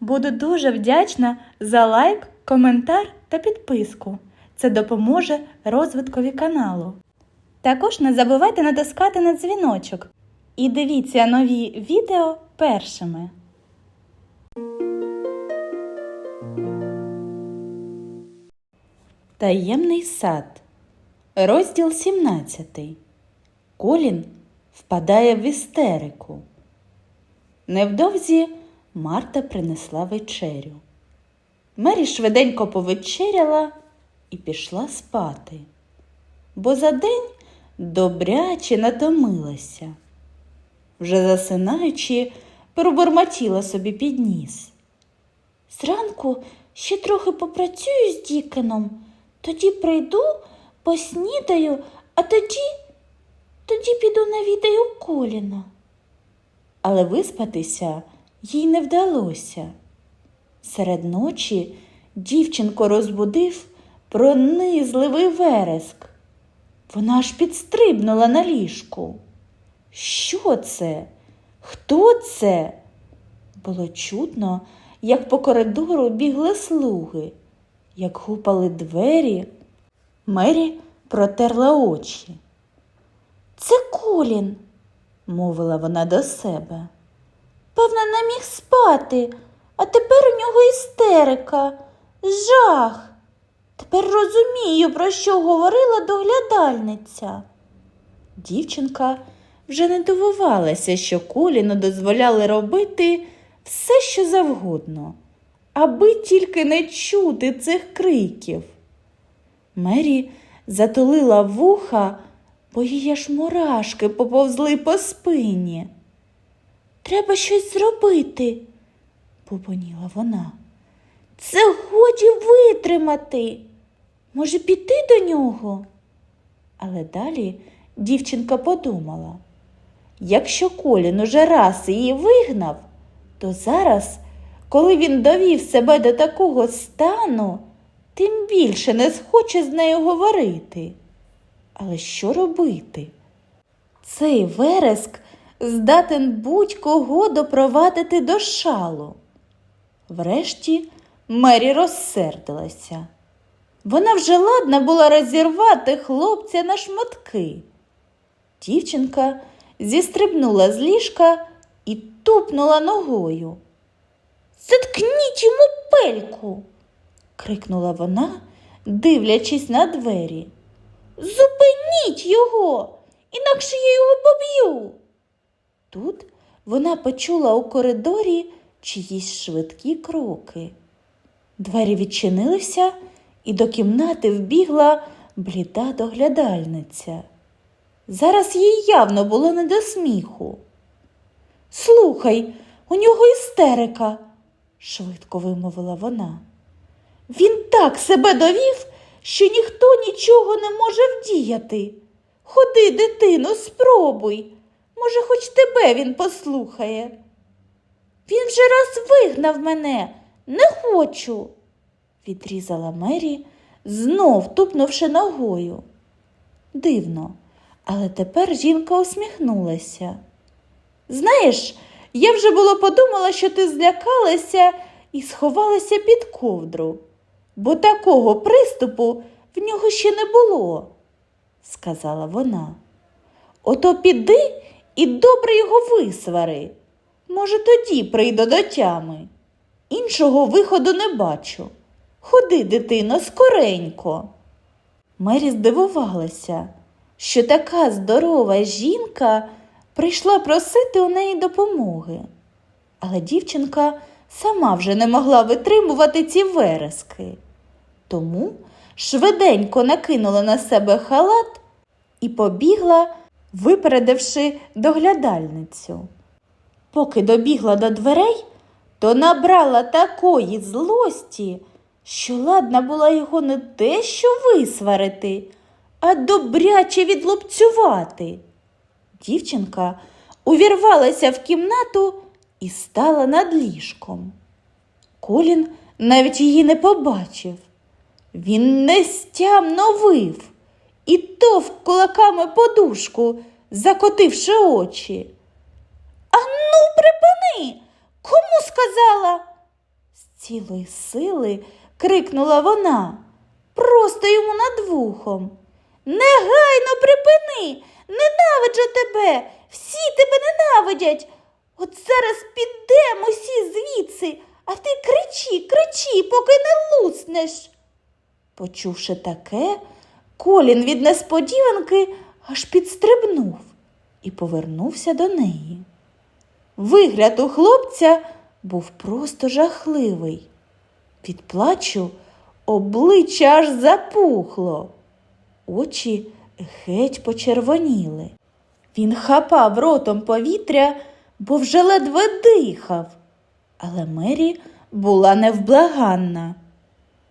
Буду дуже вдячна за лайк, коментар та підписку. Це допоможе розвиткові каналу. Також не забувайте натискати на дзвіночок і дивіться нові відео першими. Таємний сад. Розділ 17. Колін впадає в істерику. Невдовзі Марта принесла вечерю. Мері швиденько повечеряла і пішла спати, бо за день добряче натомилася. Вже засинаючи, пробурмотіла собі під ніс. Зранку ще трохи попрацюю з Дікеном, тоді прийду, поснідаю, а тоді, тоді піду навідаю коліна. Але виспатися їй не вдалося. Серед ночі дівчинку розбудив пронизливий вереск. Вона аж підстрибнула на ліжку. Що це? Хто це? Було чутно, як по коридору бігли слуги, як гупали двері. Мері протерла очі. Це Колін, мовила вона до себе. Певно, не міг спати, а тепер у нього істерика, жах. Тепер розумію, про що говорила доглядальниця. Дівчинка вже не дивувалася, що Коліну дозволяли робити все, що завгодно, аби тільки не чути цих криків. Мері затулила вуха, бо її аж мурашки поповзли по спині. Треба щось зробити, бубоніла вона. Це годі витримати. Може, піти до нього? Але далі дівчинка подумала, якщо Колін уже раз її вигнав, то зараз, коли він довів себе до такого стану, тим більше не схоче з нею говорити. Але що робити? Цей вереск здатен будь-кого допровадити до шалу. Врешті Мері розсердилася. Вона вже ладна була розірвати хлопця на шматки. Дівчинка зістрибнула з ліжка і тупнула ногою. Заткніть йому пельку. крикнула вона, дивлячись на двері. Зупиніть його, інакше я його поб'ю. Тут вона почула у коридорі чиїсь швидкі кроки. Двері відчинилися, і до кімнати вбігла бліда доглядальниця. Зараз їй явно було не до сміху. Слухай, у нього істерика, швидко вимовила вона. Він так себе довів, що ніхто нічого не може вдіяти. Ходи, дитино, спробуй. Може, хоч тебе він послухає. Він вже раз вигнав мене, не хочу, відрізала Мері, знов тупнувши ногою. Дивно, але тепер жінка усміхнулася. Знаєш, я вже було подумала, що ти злякалася і сховалася під ковдру, бо такого приступу в нього ще не було, сказала вона. Ото піди і добре його висвари. Може, тоді прийду до тями. Іншого виходу не бачу. Ходи, дитино, скоренько. Мері здивувалася, що така здорова жінка прийшла просити у неї допомоги. Але дівчинка сама вже не могла витримувати ці верески. Тому швиденько накинула на себе халат і побігла, випередивши доглядальницю. Поки добігла до дверей, то набрала такої злості, що ладна була його не те що висварити, а добряче відлупцювати. Дівчинка увірвалася в кімнату і стала над ліжком. Колін навіть її не побачив. Він нестямно вив і товк кулаками подушку, закотивши очі. Ану, припини! Кому сказала? З цілої сили крикнула вона, просто йому над вухом. Негайно припини! Ненавиджу тебе! Всі тебе ненавидять! От зараз підемо всі звідси, а ти кричи, кричи, поки не луснеш. Почувши таке, Колін від несподіванки аж підстрибнув і повернувся до неї. Вигляд у хлопця був просто жахливий. Від плачу обличчя аж запухло, очі геть почервоніли. Він хапав ротом повітря, бо вже ледве дихав. Але Мері була невблаганна.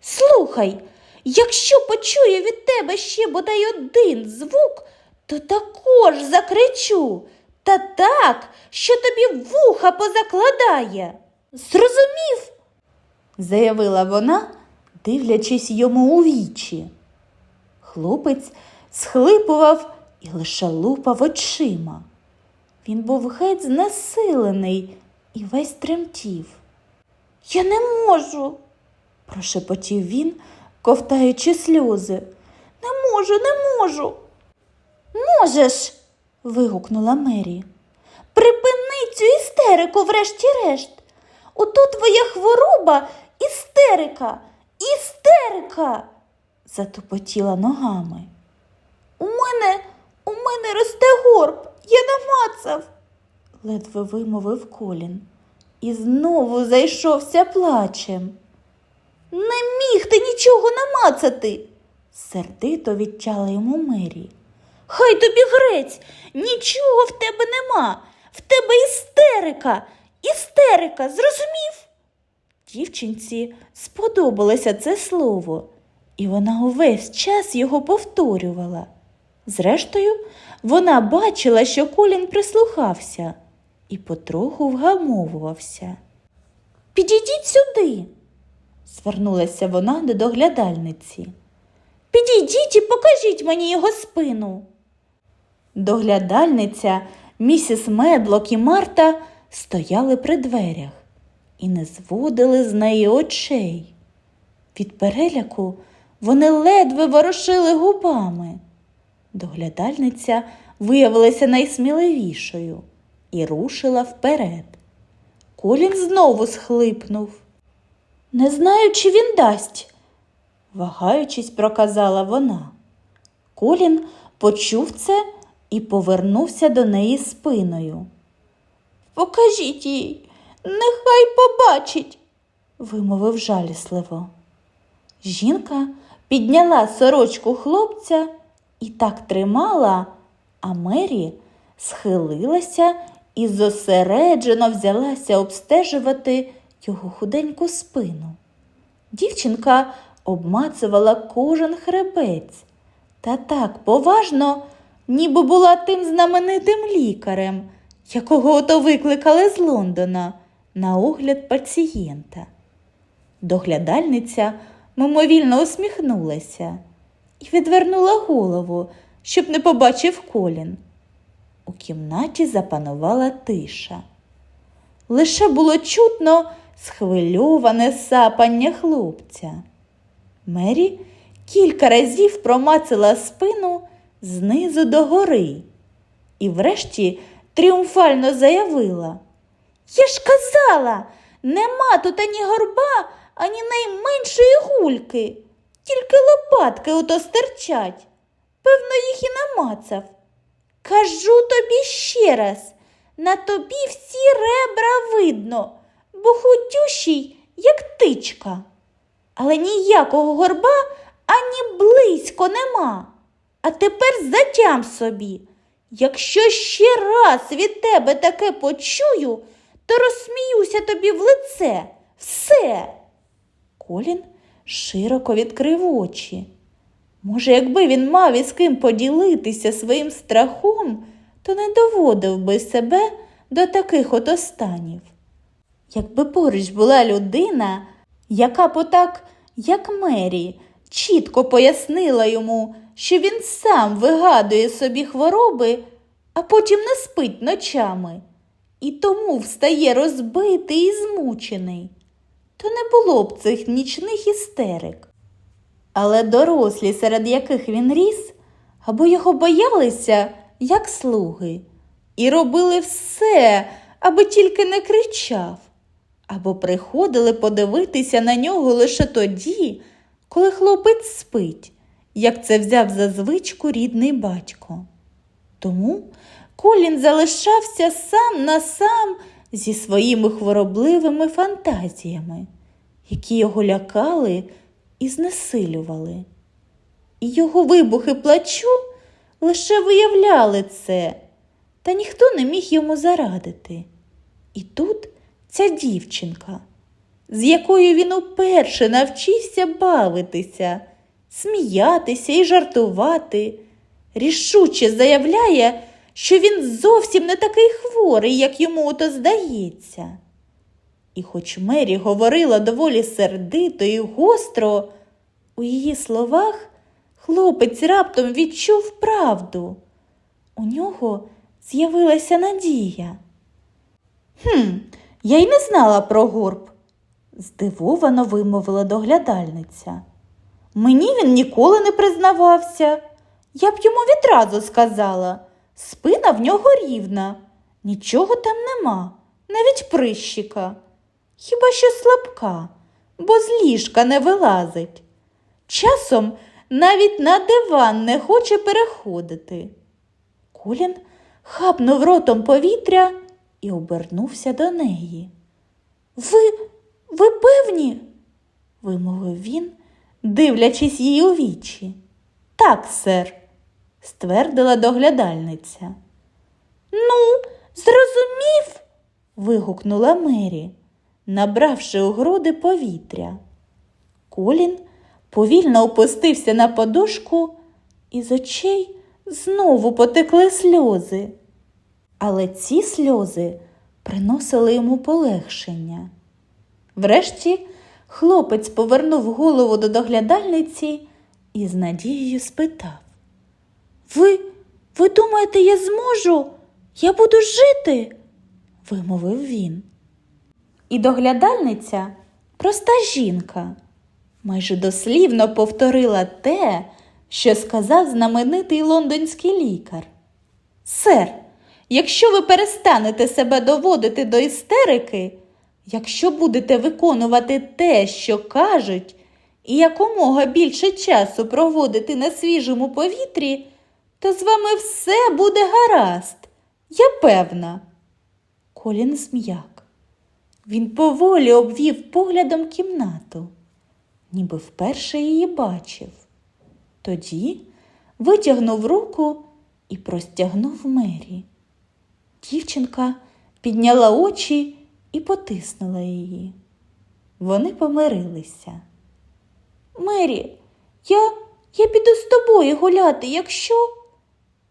Слухай, якщо почую від тебе ще бодай один звук, то також закричу, та так, що тобі вуха позакладає. Зрозумів? заявила вона, дивлячись йому у вічі. Хлопець схлипував і лише лупав очима. Він був геть знесилений і весь тремтів. Я не можу, прошепотів він, ковтаючи сльози. Не можу, не можу. Можеш. вигукнула Мері. Припини цю істерику, врешті-решт. Ото твоя хвороба істерика, істерика. затупотіла ногами. У мене, у мене росте горб, я намацав, ледве вимовив Колін і знову зайшовся плачем. Не міг ти нічого намацати, сердито відтяла йому Мері. Хай тобі грець, нічого в тебе нема. В тебе істерика, істерика, зрозумів? Дівчинці сподобалося це слово, і вона увесь час його повторювала. Зрештою, вона бачила, що Колін прислухався і потроху вгамовувався. Підійдіть сюди, звернулася вона до доглядальниці. Підійдіть і покажіть мені його спину. Доглядальниця, місіс Медлок і Марта стояли при дверях і не зводили з неї очей. Від переляку вони ледве ворушили губами. Доглядальниця виявилася найсміливішою і рушила вперед. Колін знову схлипнув. Не знаю, чи він дасть, вагаючись, проказала вона. Колін почув це і повернувся до неї спиною. Покажіть їй, нехай побачить, вимовив жалісливо. Жінка підняла сорочку хлопця і так тримала, а Мері схилилася і зосереджено взялася обстежувати його худеньку спину. Дівчинка обмацувала кожен хребець та так поважно, ніби була тим знаменитим лікарем, якого ото викликали з Лондона на огляд пацієнта. Доглядальниця мимовільно усміхнулася і відвернула голову, щоб не побачив колін. У кімнаті запанувала тиша. Лише було чутно схвильоване сапання хлопця. Мері кілька разів промацала спину знизу до гори і врешті тріумфально заявила. Я ж казала, нема тут ані горба, ані найменшої гульки, тільки лопатки ото стирчать. Певно, їх і намацав. Кажу тобі ще раз, на тобі всі ребра видно, бо худющий, як тичка. Але ніякого горба ані близько нема. А тепер затям собі. Якщо ще раз від тебе таке почую, то розсміюся тобі в лице. Все. Колін широко відкрив очі. Може, якби він мав із ким поділитися своїм страхом, то не доводив би себе до таких от останів. Якби поруч була людина, яка потак, як Мері, чітко пояснила йому, що він сам вигадує собі хвороби, а потім не спить ночами, і тому встає розбитий і змучений, то не було б цих нічних істерик. Але дорослі, серед яких він ріс, або його боялися, як слуги, і робили все, аби тільки не кричав, або приходили подивитися на нього лише тоді, коли хлопець спить, як це взяв за звичку рідний батько. Тому Колін залишався сам на сам зі своїми хворобливими фантазіями, які його лякали і знесилювали. І його вибухи плачу лише виявляли це, та ніхто не міг йому зарадити. І тут ця дівчинка, з якою він уперше навчився бавитися, сміятися і жартувати, рішуче заявляє, що він зовсім не такий хворий, як йому ото здається. І хоч Мері говорила доволі сердито і гостро, у її словах хлопець раптом відчув правду. У нього з'явилася надія. Хм, я й не знала про горб, здивовано вимовила доглядальниця. Мені він ніколи не признавався. Я б йому відразу сказала, спина в нього рівна, нічого там нема, навіть прищика. Хіба що слабка, бо з ліжка не вилазить. Часом навіть на диван не хоче переходити. Колін хапнув ротом повітря і обернувся до неї. Ви, ви певні? вимовив він, дивлячись їй у вічі. Так, сер, ствердила доглядальниця. Ну, зрозумів. вигукнула Мері, набравши у груди повітря. Колін повільно опустився на подушку, і з очей знову потекли сльози. Але ці сльози приносили йому полегшення. Врешті хлопець повернув голову до доглядальниці і з надією спитав Ви, ви думаєте, я зможу? Я буду жити? вимовив він. І доглядальниця, проста жінка, майже дослівно повторила те, що сказав знаменитий лондонський лікар. Сер, якщо ви перестанете себе доводити до істерики, якщо будете виконувати те, що кажуть, і якомога більше часу проводити на свіжому повітрі, то з вами все буде гаразд, я певна. Колін зм'як. Він поволі обвів поглядом кімнату, ніби вперше її бачив. Тоді витягнув руку і простягнув Мері. Дівчинка підняла очі і потиснула її. Вони помирилися. Мері, я, я піду з тобою гуляти, якщо.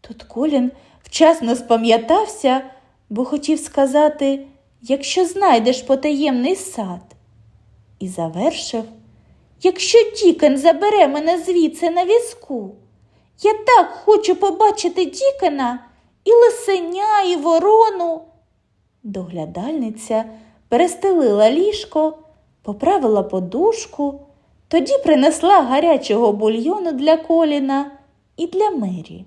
Тут Колін вчасно спам'ятався, бо хотів сказати, якщо знайдеш потаємний сад, і завершив, якщо Дікен забере мене звідси на візку. Я так хочу побачити Дікена і лисеня, і ворону. Доглядальниця перестелила ліжко, поправила подушку, тоді принесла гарячого бульйону для коліна і для Мері.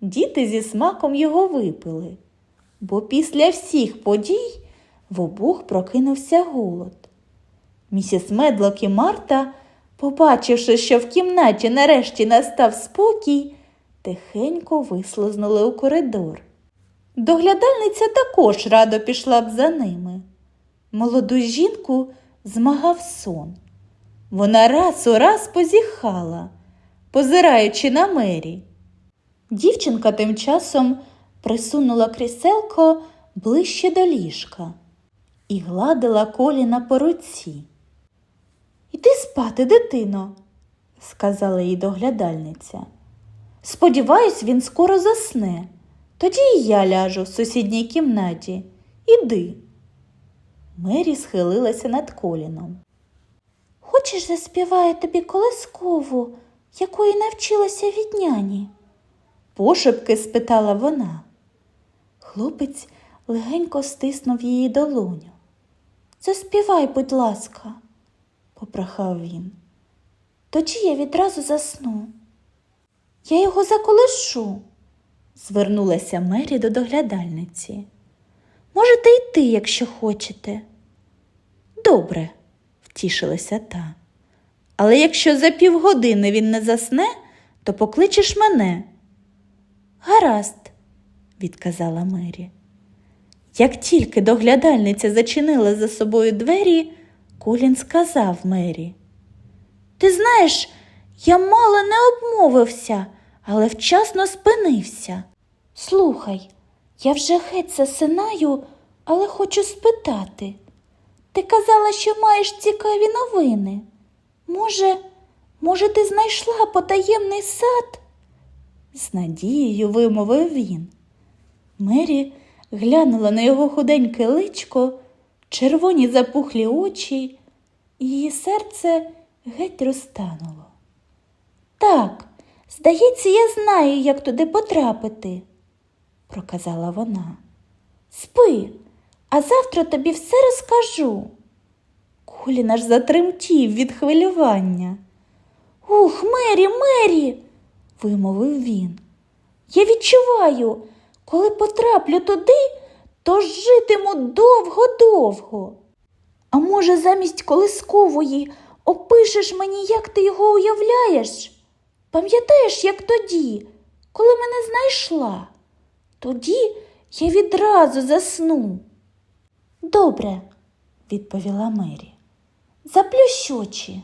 Діти зі смаком його випили, бо після всіх подій в обох прокинувся голод. Місіс Медлок і Марта, побачивши, що в кімнаті нарешті настав спокій, тихенько вислизнули у коридор. Доглядальниця також радо пішла б за ними. Молоду жінку змагав сон. Вона раз у раз позіхала, позираючи на мері. Дівчинка тим часом присунула кріселко ближче до ліжка і гладила коліна по руці. Іди спати, дитино, сказала їй доглядальниця. Сподіваюсь, він скоро засне. Тоді і я ляжу в сусідній кімнаті. Іди. Мері схилилася над коліном. Хочеш, заспіваю тобі колискову, якої навчилася від няні? пошепки спитала вона. Хлопець легенько стиснув її долоню. заспівай, будь ласка, попрохав він. Тоді я відразу засну. Я його заколишу, звернулася Мері до доглядальниці. Можете йти, якщо хочете. Добре, втішилася та. Але якщо за півгодини він не засне, то покличеш мене. Гаразд, відказала Мері. Як тільки доглядальниця зачинила за собою двері, Колін сказав Мері. Ти знаєш, я мало не обмовився, але вчасно спинився. Слухай, я вже геть засинаю, але хочу спитати. Ти казала, що маєш цікаві новини. Може, може, ти знайшла потаємний сад? З надією вимовив він. Мері глянула на його худеньке личко, червоні запухлі очі, і її серце геть розтануло. Так, здається, я знаю, як туди потрапити, проказала вона. Спи, а завтра тобі все розкажу. Колін аж затремтів від хвилювання. Ух, Мері, Мері, вимовив він. Я відчуваю, коли потраплю туди, то житиму довго-довго. А може, замість колискової опишеш мені, як ти його уявляєш? Пам'ятаєш, як тоді, коли мене знайшла? Тоді я відразу засну. Добре, відповіла Мері. Заплющ очі.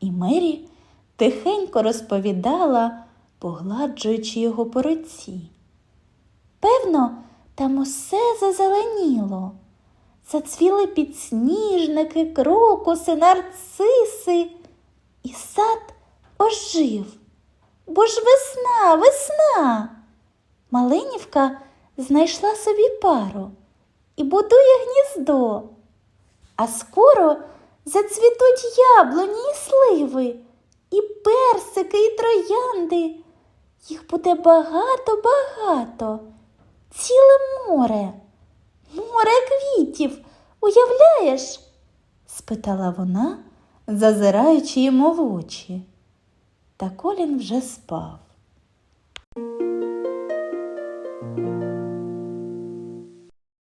І Мері тихенько розповідала, погладжуючи його по руці. Певно, там усе зазеленіло. Зацвіли підсніжники, крокуси, нарциси, і сад ожив. Бо ж весна, весна. Малинівка знайшла собі пару і будує гніздо. А скоро зацвітуть яблуні і сливи, і персики, і троянди. Їх буде багато-багато, ціле море, море квітів, уявляєш? спитала вона, зазираючи йому в очі. Та Колін вже спав.